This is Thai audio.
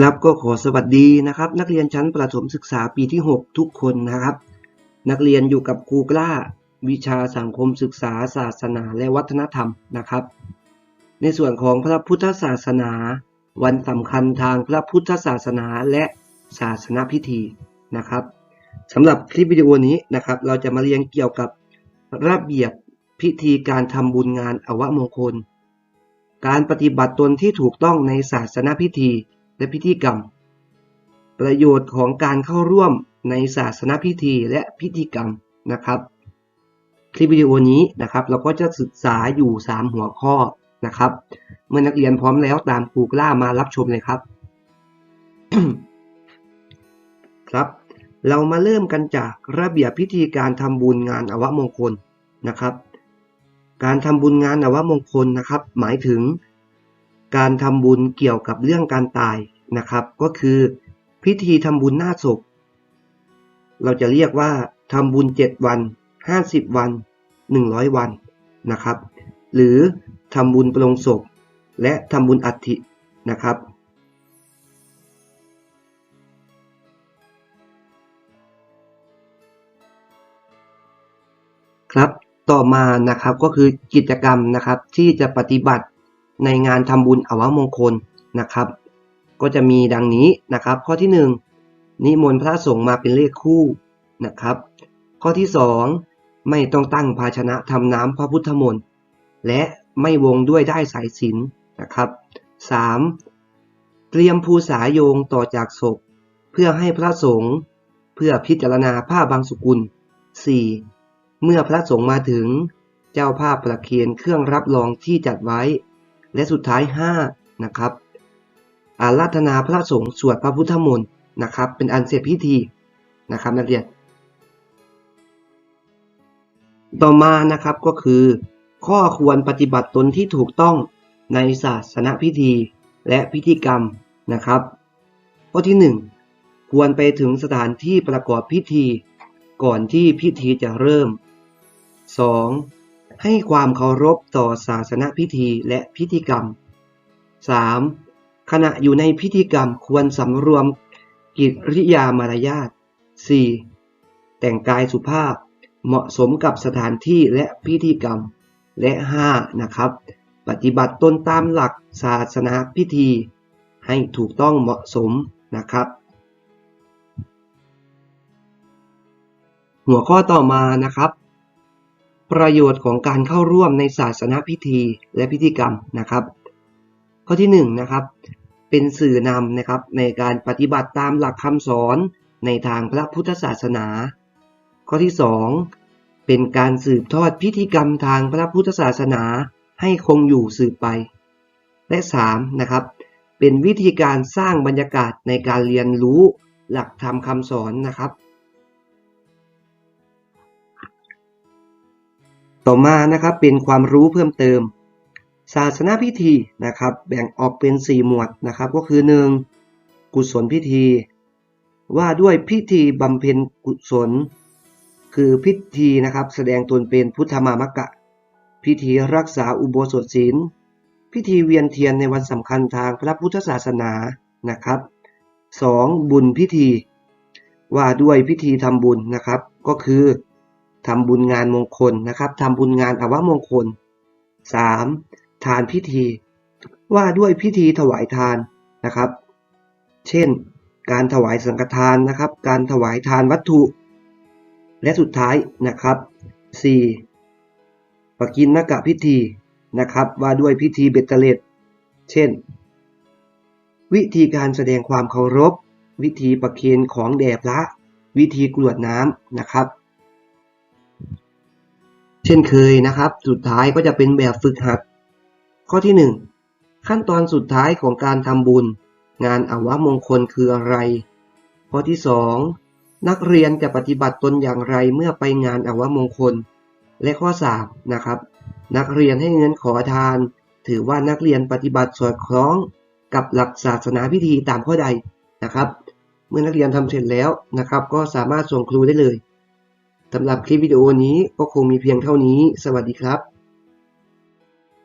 ครับก็ขอสวัสดีนะครับ นักเรียนชั้นประถมศึกษาปีที่ 6 ทุกคนนะครับ นักเรียนอยู่กับครูกล้า วิชาสังคมศึกษาศาสนาและวัฒนธรรมนะครับ ในส่วนของพระพุทธศาสนา วันสำคัญทางพระพุทธศาสนาและศาสนาพิธีนะครับสำหรับคลิปวิดีโอนี้นะครับ เราจะมาเรียนเกี่ยวกับระเบียบพิธีการทำบุญงานอวมงคล การปฏิบัติตนที่ถูกต้องในศาสนาพิธี และพิธีกรรม ประโยชน์ของการเข้าร่วมในศาสนาพิธีและพิธีกรรมนะครับ คลิปวิดีโอนี้นะครับ เราก็จะศึกษาอยู่ 3 หัวข้อนะครับ เมื่อนักเรียนพร้อมแล้วตามครูกล้ามารับชมเลยครับ ครับ เรามาเริ่มกันจากระเบียบพิธีการทำบุญงานอวมงคลนะครับ การทำบุญงานอวมงคลนะครับ หมายถึง การทำบุญเกี่ยวกับเรื่องการตายนะครับ ก็คือพิธีทำบุญหน้าศพ เราจะเรียกว่าทำบุญ 7 วัน 50 วัน 100 วันนะครับ หรือทำบุญปรงศพ และทำบุญอัฐินะครับ ครับต่อมานะครับก็คือกิจกรรมนะครับที่จะปฏิบัติ ในงานทำบุญอวมงคลนะครับ ก็จะมีดังนี้นะครับ ข้อที่ 1 นิมนต์พระสงฆ์มาเป็นเลขคู่นะครับ ข้อที่ 2 ไม่ต้องตั้งภาชนะทำน้ำพระพุทธมนต์และไม่วงด้วยได้สายสิญจนนะครับ 3. เตรียมภูษาโยงต่อจากศพ เพื่อให้พระสงฆ์เพื่อพิจารณาผ้าบางสุกุล 4. เมื่อพระสงฆ์มาถึง เจ้าภาพประเคียนเครื่องรับรองที่จัดไว้ และสุดท้าย 5 นะครับ อาราธนาพระสงฆ์สวดพระพุทธมนต์นะครับ เป็นอันเสร็จพิธีนะครับนักเรียน ต่อมานะครับก็คือ ข้อควรปฏิบัติตนที่ถูกต้องในศาสนพิธีและพิธีกรรมนะครับ ข้อที่ 1 ควรไปถึงสถานที่ประกอบพิธี ก่อนที่พิธีจะเริ่ม 2. ให้ความเคารพต่อศาสนพิธีและพิธีกรรม 3. ขณะอยู่ในพิธีกรรมควรสำรวมกิริยามารยาท 4. แต่งกายสุภาพเหมาะสมกับสถานที่และพิธีกรรม และ 5. นะครับ ปฏิบัติตนตามหลักศาสนาพิธี ให้ถูกต้องเหมาะสมนะครับ หัวข้อต่อมานะครับ ประโยชน์ของการเข้าร่วมในศาสนาพิธีและพิธีกรรมนะครับ ข้อที่1นนะครับเป็นสื่อนำนะครับในการปฏิบัติตามหลักคำสอนในทางพระพุทธศาสนา ข้อที่ 2 เป็นการสืบทอดพิธีกรรมทางพระพุทธศาสนาให้คงอยู่สืบไป และ3นะครับเป็นวิธีการสร้างบรรยากาศในการเรียนรู้หลักธรรมคำสอนนะครับ ต่อมานะครับเป็นความรู้เพิ่มเติม ศาสนาพิธีนะครับ แบ่งออกเป็น 4 หมวดนะครับ ก็คือ 1. กุศลพิธี ว่าด้วยพิธีบำเพ็ญกุศล คือพิธีนะครับแสดงตนเป็นพุทธมามกะ พิธีรักษาอุโบสถศีล พิธีเวียนเทียนในวันสำคัญทางพระพุทธศาสนานะครับ 2. บุญพิธี ว่าด้วยพิธีทำบุญนะครับ ก็คือ ทำบุญงานมงคลนะครับทำบุญงานอวมงคล 3. ทานพิธี ว่าด้วยพิธีถวายทานนะครับ เช่น การถวายสังฆทานนะครับ การถวายทานวัตถุ และสุดท้ายนะครับ 4. ปกินนกะพิธีนะครับ ว่าด้วยพิธีเบ็ดเตล็ดเช่น วิธีการแสดงความเคารพ วิธีประเคนของแด่พระ วิธีกรวดน้ำนะครับ เช่นเคยนะครับ สุดท้ายก็จะเป็นแบบฝึกหัด ข้อที่ 1 ขั้นตอนสุดท้ายของการทำบุญ งานอวมงคลคืออะไร ข้อที่ 2 นักเรียนจะปฏิบัติตนอย่างไรเมื่อไปงานอวมงคล และข้อ3นะครับ นักเรียนให้เงินขอทาน ถือว่านักเรียนปฏิบัติสอดคล้องกับหลักศาสนาพิธีตามข้อใดนะครับ เมื่อนักเรียนทำเสร็จแล้วนะครับ ก็สามารถส่งครูได้เลย สำหรับคลิปวิดีโอนี้ก็คงมีเพียงเท่านี้ สวัสดีครับ